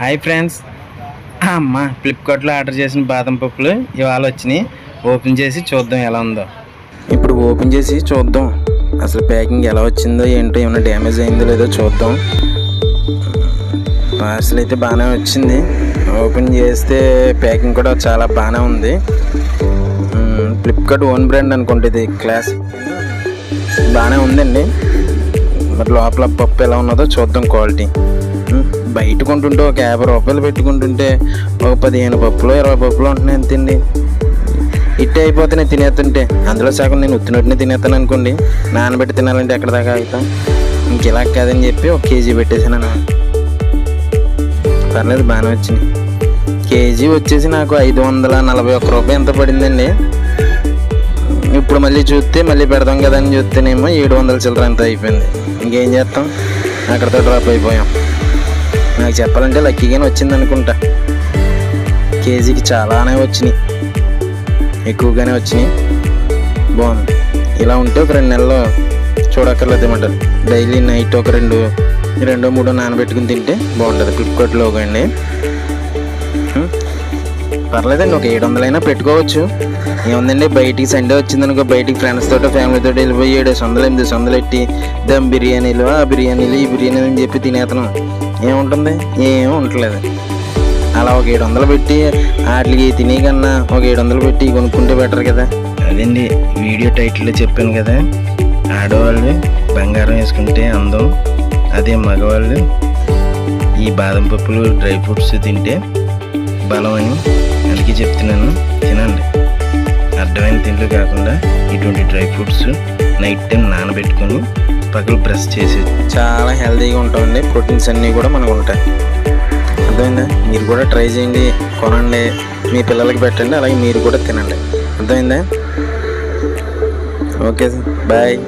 Hi friends అమ్మ ఫ్లిప్కార్ట్లో order చేసిన బాదం పప్పులు ఇవాళ వచ్చినాయి. ఓపెన్ చేసి చూద్దాం ఎలా ఉందో. ఇప్పుడు ఓపెన్ చేసి చూద్దాం. అసలు ప్యాకింగ్ ఎలా వచ్చిందో ఏంటో ఏమైనా డ్యామేజ్ అయిందో లేదో చూద్దాం. పార్సల్ అయితే బాగానే వచ్చింది. ఓపెన్ చేస్తే ప్యాకింగ్ కూడా చాలా బాగానే ఉంది. ఫ్లిప్కార్ట్ ఓన్ బ్రాండ్ అనుకుంటే ఇది క్లాస్ బాగానే ఉందండి. మరి లోపల పప్పు ఎలా ఉన్నదో చూద్దాం క్వాలిటీ బయట కొంటుంటే ఒక యాభై రూపాయలు పెట్టుకుంటుంటే ఒక పదిహేను పప్పులు ఇరవై పప్పులు ఉంటున్నాయి అంతండి ఇట్టే అయిపోతున్నాయి తినేస్తుంటే అందులో సగం నేను ఉత్తినట్టునే తినేస్తాను అనుకోండి. నానబెట్టి తినాలంటే ఎక్కడ దాకా అవుతాం ఇంక ఇలా కాదని చెప్పి ఒక కేజీ పెట్టేసాను నేను. పర్లేదు బాగానే వచ్చింది కేజీ వచ్చేసి నాకు ఐదు వందల నలభై ఒక్క రూపాయి ఎంత పడిందండి? ఇప్పుడు మళ్ళీ చూస్తే మళ్ళీ పెడదాం కదా అని చూస్తేనేమో ఏడు వందల చిల్లర ఎంత అయిపోయింది. ఇంకేం చేస్తాం? అక్కడతో డ్రాప్ అయిపోయాం. నాకు చెప్పాలంటే లక్కీగానే వచ్చింది అనుకుంటా కేజీకి చాలానే వచ్చినాయి. ఎక్కువగానే వచ్చినాయి. బాగుంది. ఇలా ఉంటే ఒక రెండు నెలలు చూడక్కర్లేదు ఏమంటారు డైలీ నైట్ ఒక రెండు రెండో మూడో నానబెట్టుకుని తింటే బాగుంటుంది. ఫ్లిప్కార్ట్లో అండి. పర్లేదండి ఒక ఏడు వందలైనా పెట్టుకోవచ్చు. ఏముందండి బయటికి సండే వచ్చిందనుకో బయటికి ఫ్రెండ్స్ తోటి ఫ్యామిలీ తోటి వెళ్ళిపోయి ఏడు వందలు ఎనిమిది వందలు ఎట్టి దమ్ బిర్యానీలు ఆ బిర్యానీలు ఈ బిర్యానీలు అని చెప్పి తినేతను ఏముంటుంది? ఏం ఉండట్లేదు. అలా ఒక ఏడు వందలు పెట్టి వాటికి తినే కన్నా ఒక ఏడు వందలు పెట్టి కొనుక్కుంటే బెటర్ కదా. అదండి వీడియో టైటిల్లో చెప్పాను కదా. ఆడవాళ్ళు బంగారం వేసుకుంటే అందం. అదే మగవాళ్ళు ఈ బాదం పప్పులు డ్రై ఫ్రూట్స్ తింటే బలం అని అందుకే చెప్తున్నాను. తినండి. అర్థమైన తిండ్లు కాకుండా ఇటువంటి డ్రై ఫ్రూట్స్ నైట్ టైం నానబెట్టుకొని పగలు బ్రష్ చేసి. చాలా హెల్తీగా ఉంటామండి ప్రోటీన్స్ అన్నీ కూడా మనకు ఉంటాయి. అర్థమైందా? మీరు కూడా ట్రై చేయండి కొనండి. మీ పిల్లలకి పెట్టండి అలాగే మీరు కూడా తినండి. అర్థమైందా? Okay bye.